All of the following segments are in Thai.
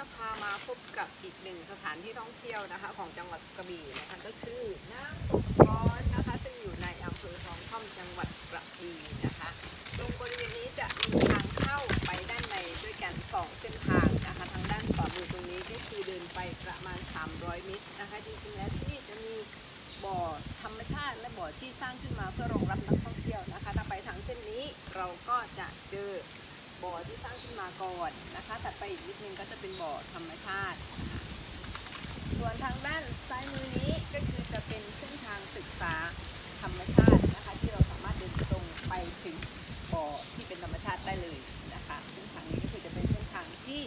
จะพามาพบกับอีกหนึ่งสถานที่ท่องเที่ยวนะคะ ของจังหวัดกระบี่นะคะก็คือน้ำตกร้อนนะคะซึ่งอยู่ในอำเภอทองท่อมจังหวัดกระบี่นะคะ ตรงบริเวณนี้จะมีทางเข้าไปด้านในด้วยกันสองเส้นทางนะคะ ทางด้านขวามือตรงนี้ก็คือเดินไปประมาณ 300 เมตรนะคะจริงๆแล้วที่นี่จะมีบ่อธรรมชาติและบ่อที่สร้างขึ้นมาเพื่อรองรับนักท่องเที่ยวนะคะถ้าไปทางเส้นนี้เราก็จะเจอ บ่อที่สร้างขึ้นมาก่อนนะคะถัดไปอีกนิดนึงก็จะเป็นบ่อธรรมชาติ ส่วนทางด้านซ้ายมือนี้ก็คือจะเป็นเส้นทางศึกษาธรรมชาตินะคะ ที่เราสามารถเดินตรงไปถึงบ่อที่เป็นธรรมชาติได้เลยนะคะเส้นทางนี้ก็คือจะเป็นเส้นทางที่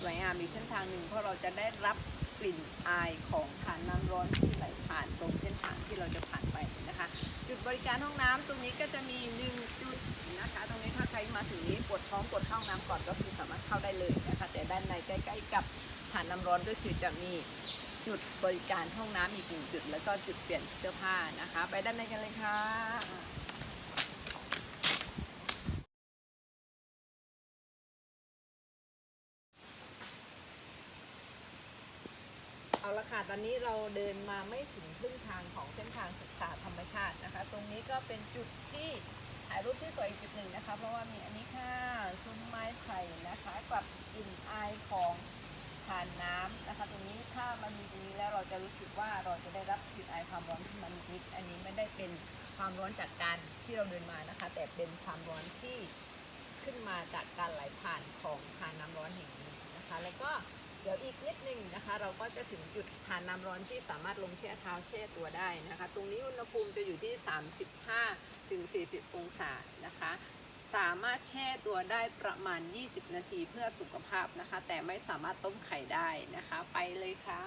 สวยงามอีกเส้นทางหนึ่งเพราะเราจะได้รับกลิ่นอายของฐานน้ำร้อนที่ไหลผ่านตรงเส้นทางที่เราจะผ่านไปนะคะ จุดบริการห้องน้ำตรงนี้ก็จะมีหนึ่งจุด นะคะ ตรงนี้ถ้าใครมาถึงนี้ปวดท้องปวดเข้าห้องน้ำก่อนก็คือสามารถเข้าได้เลยนะคะ แต่ด้านในใกล้ ๆ กับฐานน้ำร้อนก็คือจะมีจุดบริการห้องน้ำอีกหนึ่งจุด แล้วก็จุดเปลี่ยนเสื้อผ้านะคะ ไปด้านในกันเลยค่ะเอาละค่ะตอนนี้เราเดินมาไม่ถึงครึ่งทางของเส้นทางศึกษาธรรมชาตินะคะ ตรงนี้ก็เป็นจุดที่ ถ่ายรูปที่สวยอีกจุดหนึ่งนะคะ เพราะว่ามีอันนี้ค่ะซุ้มไม้ไผ่นะคะกับกลิ่นอายของทานน้ำนะคะ ตรงนี้ถ้ามันมีตรงนี้แล้วเราจะรู้สึกว่าเราจะได้รับกลิ่นอายความร้อนที่มันนิดอันนี้ไม่ได้เป็นความร้อนจากการที่เราเดินมานะคะ แต่เป็นความร้อนที่ขึ้นมาจากการไหลผ่านของทานน้ำร้อนแห่งนี้นะคะ แล้วก็ เดี๋ยวอีกนิดนึงนะคะ เราก็จะถึงจุดผ่านน้ำร้อนที่สามารถลงแช่เท้าแช่ตัวได้นะคะ ตรงนี้อุณหภูมิจะอยู่ที่ 35ถึง40 องศานะคะ สามารถแช่ตัวได้ประมาณ 20 นาทีเพื่อสุขภาพนะคะ แต่ไม่สามารถต้มไข่ได้นะคะ ไปเลยค่ะ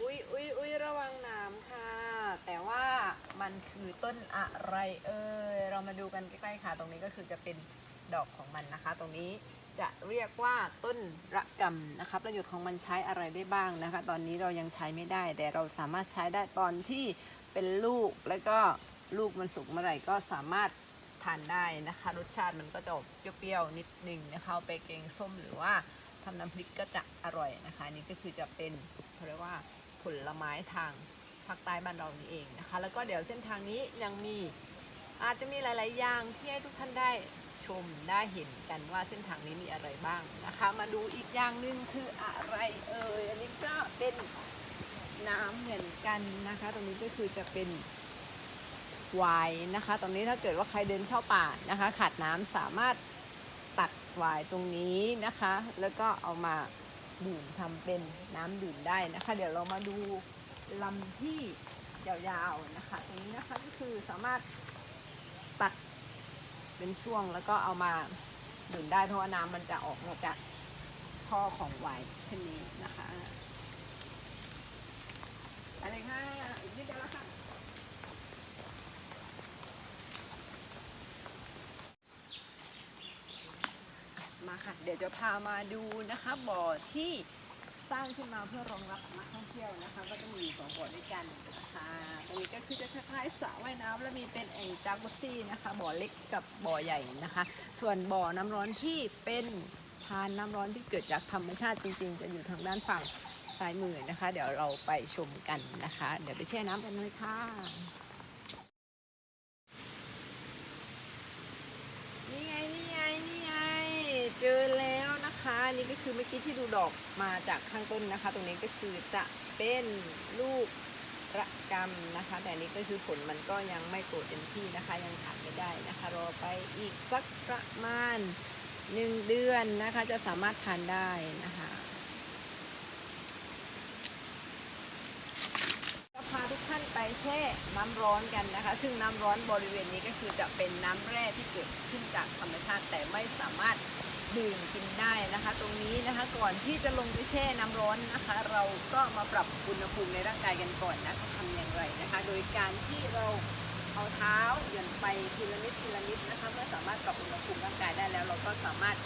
อุ๊ยอุ๊ยอุ๊ยระวังน้ำค่ะ แต่ว่า มันคือต้นอะไรเอ่ยเรามาดูกันใกล้ๆค่ะ ตรงนี้ก็คือจะเป็นดอกของมันนะคะ ตรงนี้จะเรียกว่าต้นระกำนะคะประโยชน์ของมันใช้อะไรได้บ้างนะคะ ตอนนี้เรายังใช้ไม่ได้ แต่เราสามารถใช้ได้ตอนที่เป็นลูกแล้วก็ลูกมันสุกเมื่อไหร่ก็สามารถทานได้นะคะ รสชาติมันก็จะเปรี้ยวๆนิดนึงนะคะไปแกงส้มหรือว่าทำน้ำพริกก็จะอร่อยนะคะนนี่ก็คือจะเป็นเขาเรียกว่าผลไม้ทาง ภาคใต้บ้านเรานี่เองนะคะ แล้วก็เดี๋ยวเส้นทางนี้ยังมีอาจจะมีหลาย ๆ อย่างที่ให้ทุกท่านได้ชมได้เห็นกันว่าเส้นทางนี้มีอะไรบ้างนะคะ มาดูอีกอย่างหนึ่งคืออะไรเอ่ยอันนี้ก็เป็นน้ำเหมือนกันนะคะ ตรงนี้ก็คือจะเป็นวน์นะคะ ตรงนี้ถ้าเกิดว่าใครเดินเข้าป่านะคะ ขาดน้ำสามารถตัดวน์ตรงนี้นะคะ แล้วก็เอามาดื่มทำเป็นน้ำดื่มได้นะคะ เดี๋ยวเรามาดู ลำที่ยาวๆนะคะ ตรงนี้นะคะก็คือสามารถตัดเป็นช่วงแล้วก็เอามาดื่มได้เพราะว่าน้ำมันจะออกมาจากท่อของไวน์เช่นนี้นะคะอะไรค่ะอีกนิดเดียวแล้วค่ะมาค่ะ เดี๋ยวจะพามาดูนะคะบ่อที่ สร้างขึ้นมาเพื่อรองรับนักท่องเที่ยวนะคะ ก็จะมีอยู่สองบ่อด้วยกันนะคะตรงนี้ก็คือจะคล้ายๆสระว่ายน้ำแล้วมีเป็นแอ่งจากุซซี่นะคะบ่อเล็กกับบ่อใหญ่นะคะ ส่วนบ่อน้ำร้อนที่เป็นทานน้ำร้อนที่เกิดจากธรรมชาติจริง ๆ จะอยู่ทางด้านฝั่งซ้ายมือนะคะ เดี๋ยวเราไปชมกันนะคะ เดี๋ยวไปแช่น้ำกันเลยค่ะนี่ไงนี่ไงนี่ไงเจอแล้ว นะคะนี่ก็คือเมื่อกี้ที่ดูดอกมาจากข้างต้นนะคะ ตรงนี้ก็คือจะเป็นลูกระกำนะคะ แต่นนี้ก็คือผลมันก็ยังไม่โตเต็มที่นะคะ ยังขาดไม่ได้นะคะ รอไปอีกสักประมาณหนึ่งเดือนนะคะ จะสามารถทานได้นะคะจะพาทุกท่านไปแช่น้ำร้อนกันนะคะ ซึ่งน้ำร้อนบริเวณนี้ก็คือจะเป็นน้ำแร่ที่เกิดขึ้นจากธรรมชาติแต่ไม่สามารถ ดื่มกินได้นะคะ ตรงนี้นะคะก่อนที่จะลงไปแช่น้ำร้อนนะคะ เราก็มาปรับอุณหภูมิในร่างกายกันก่อนนะคะทำอย่างไรนะคะ โดยการที่เราเอาเท้าหย่อนไปทีละนิดทีละนิดนะคะเมื่อสามารถปรับอุณหภูมิร่างกายได้แล้ว เราก็สามารถ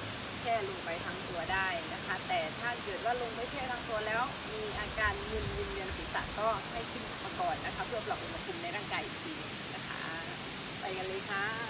แช่ลงไปทั้งตัวได้นะคะ แต่ถ้าเกิดว่าลงไปแช่ทั้งตัวแล้ว มีอาการมึนวินเวียนศีรษะก็ให้ขึ้นมาก่อนนะคะ เพื่อปรับอุณหภูมิในร่างกายอีกทีนะคะ ไปไปกันเลยค่ะ